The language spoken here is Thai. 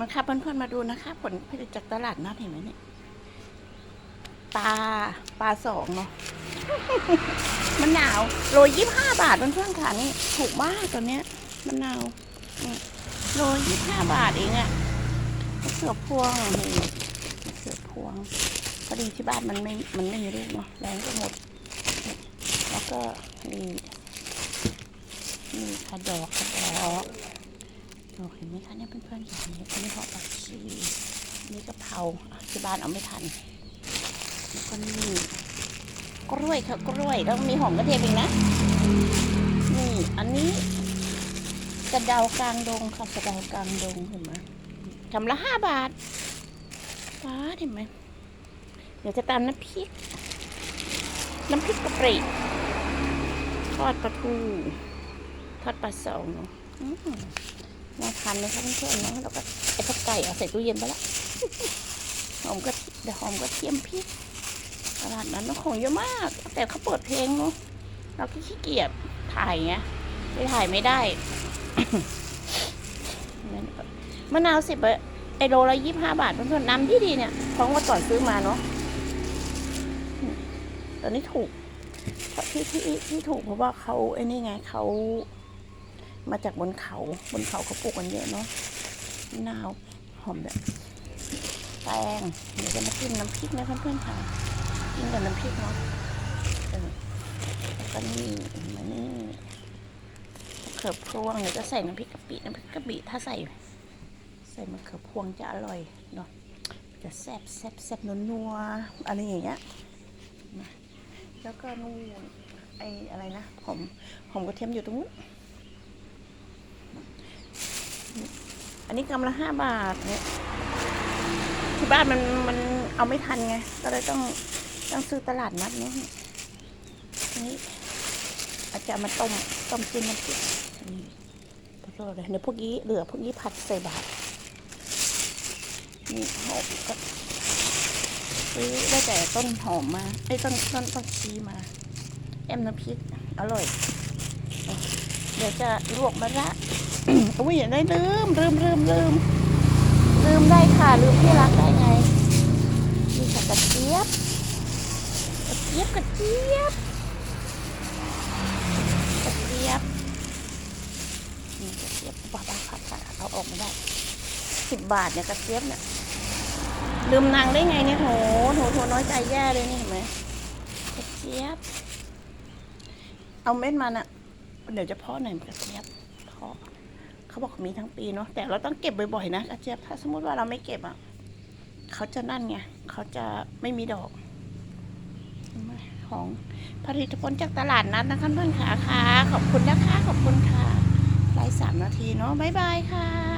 มาค่ะเพื่อนๆมาดูนะคะผลผลิตจากตลาดนัดเห็นไหมเนี่ยปลาปลาสองเนาะมันหนาวโลยี่ห้าบาทเพื่อนๆค่ะนี่ถูกมากตัวเนี้ยมันหนาวโลยี่ห้าบาทเองอะมะเขือพวงนี่มะเขือพวงพอดีที่บ้านมันไม่มันไม่มีลูกเนาะแรงก็หมด แล้วก็นี่นี่ค่ะดอกค่ะดอก ดอเห็นไหมคะเนี่ยเพื่อนๆเห็นไหมอันนี้หอผักชีนี่กะเพราที่บ้านเอาไม่ทันแล้วก็นี่กล้วยค่ะกล้วยแล้วมีหอมกระเทียมอีกนะนี่อันนี้กระเดากลางดงค่ะกระเดากลางดงเห็นไหมกำละห้าบาทฟ้าเห็นไหมเดี๋ยวจะตามน้ำพริก น้ำพริกกะปิทอดปลาทูทอดปลาสองเนาะ น่าทานไหมคะเพื่อนๆเนาะแล้วก็ไอ้พวกไก่เอาใส่ตู้เย็นไปละหอมก็เดี๋ยวหอมก็เทียมพริกตลาดนั้นน้ของเยอะมาก แต่เขาเปิดเพลงเนาะเราก็ขี้เกียจถ่ายไงไปถ่ายไม่ได้นั่นก็มะนาวสิบไอโลละยี่ห้าบาทเพื่อนๆน้ำที่ดีเนี่ยเพราะว่าก่อนซื้อมาเนาะตอนนี้ถูกเพราะที่ที่ที่ถูกเพราะว่าเขาไอ้นี่ไงเขา มาจากบนเขา บนเขาเขาปลูกกันเยอะเนาะนาวหอมแบบแตงเดี๋ยวจะมากินน้ำพริกนะเพื่อนๆค่ะกินกับน้ำพริกเนาะเออแล้วก็นี่มานี่มะเขือพวงเดี๋ยวจะใส่น้ำพริกกะปิน้ำพริกกะปิถ้าใส่ ใส่มะเขือพวงจะอร่อยเนาะจะแซ่บแซ่บแซ่บนัวๆอะไรอย่างเงี้ยแล้วก็นู่นไออะไรนะหอมหอมกระเทียมอยู่ตรงนู้น อันนี้กำละห้าบาทเนี่ยที่บ้านมันมันเอาไม่ทันไง ก็เลยต้องต้องซื้อตลาดนัดเนาะนนี้อาจจะมาต้มต้มกินน้ำพริกนี่ขอเลยเดี๋ยวพวกนี้เหลือพวกนี้ผัดใส่บาตรนี่หอมก็ซื้อได้แต่ต้นหอมมาไอ้ต้นต้นต้นชีมา แอมน้ำพริกอร่อย เดี๋ยวจะลวกมะระ อุ้ยอย่าได้ลืมลืมลืมลืมลืมได้ค่ะลืมที่รักได้ไงนี่ค่ะกระเจี๊ยบกระเจี๊ยบกระเจี๊ยบกระเจี๊ยบนี่กระเจี๊ยบบ้าบ้าผัดผัดเอาออกไม่ได้สิบบาทเนี่ยกระเจี๊ยบเนี่ยลืมนางได้ไงเนี่ยโหโหโหน้อยใจแย่เลยนี่เห็นไหมกระเจี๊ยบ เอาเม็ดมันอะเดี๋ยวจะเพาะหน่อยกระเจี๊ยบเพาะ เขาบอกมีทั้งปีเนาะแต่เราต้องเก็บบ่อยๆนะอาเจี๊ยบถ้าสมมติว่าเราไม่เก็บอะเขาจะนั่นไงเขาจะไม่มีดอก ของผลิตผลจากตลาดนัดนะคะเพื่อนขาค่ะขอบคุณนะคะขอบคุณค่ะไลฟ์สามนาทีเนาะบ๊ายบายค่ะ